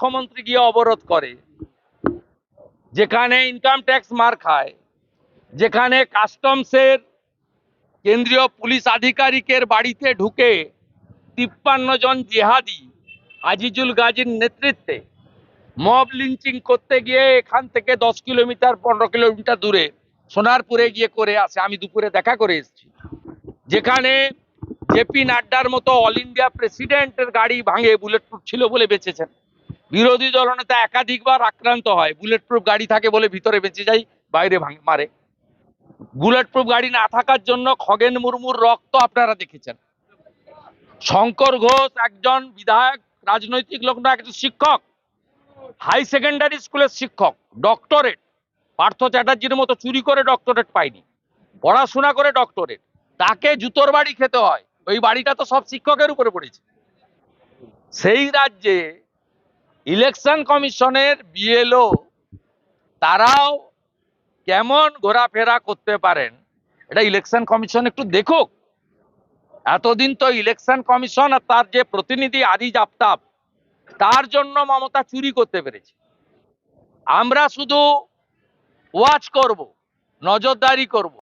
মুখ্যমন্ত্রী গিয়ে অবরোধ করে। যেখানে ইনকাম ট্যাক্স মার খায়, যেখানে কাস্টমসের কেন্দ্রীয় পুলিশ আধিকারিকের বাড়িতে ঢুকে তিপ্পান্ন জন জিহাদি আজিজুল গাজীর নেতৃত্বে মব লিঞ্চিং করতে গিয়ে এখান থেকে দশ কিলোমিটার, পনেরো কিলোমিটার দূরে সোনারপুরে গিয়ে করে আসে। আমি দুপুরে দেখা করে এসেছি। যেখানে জেপি নাড্ডার মতো অল ইন্ডিয়া প্রেসিডেন্টের গাড়ি ভাঙে বুলেট প্রুফ ছিল বলে বেঁচেছেন। বিরোধী দলনেতা একাধিকবার আক্রান্ত হয়। বুলেট প্রুফ গাড়ি থাকে বলে ভিতরে বেঁচে যায়, বাইরে মারে। বুলেট প্রুফ গাড়ি না থাকার জন্য খগেন মুর্মুর রক্ত আপনারা দেখেছেন। শঙ্কর ঘোষ একজন বিধায়ক, রাজনৈতিক লোক না একজন শিক্ষক। হাই সেকেন্ডারি স্কুলের শিক্ষক ডক্টরেট পার্থ চ্যাটার্জির মতো চুরি করে ডক্টরেট পাইনি পড়াশোনা করে ডক্টরেট তাকে জুতোর বাড়ি খেতে হয়। ওই বাড়িটা তো সব শিক্ষকের উপরে পড়েছে। সেই রাজ্যে ইলেকশন কমিশনের বিএলও, তারাও কেমন ঘোরাফেরা করতে পারেন? এটা ইলেকশন কমিশন একটু দেখুক। এতদিন তো ইলেকশন কমিশন আর তার যে প্রতিনিধি আরিজ আফতাব তার জন্য মমতা চুরি করতে পেরেছে। আমরা শুধু ওয়াচ করব, নজরদারি করব।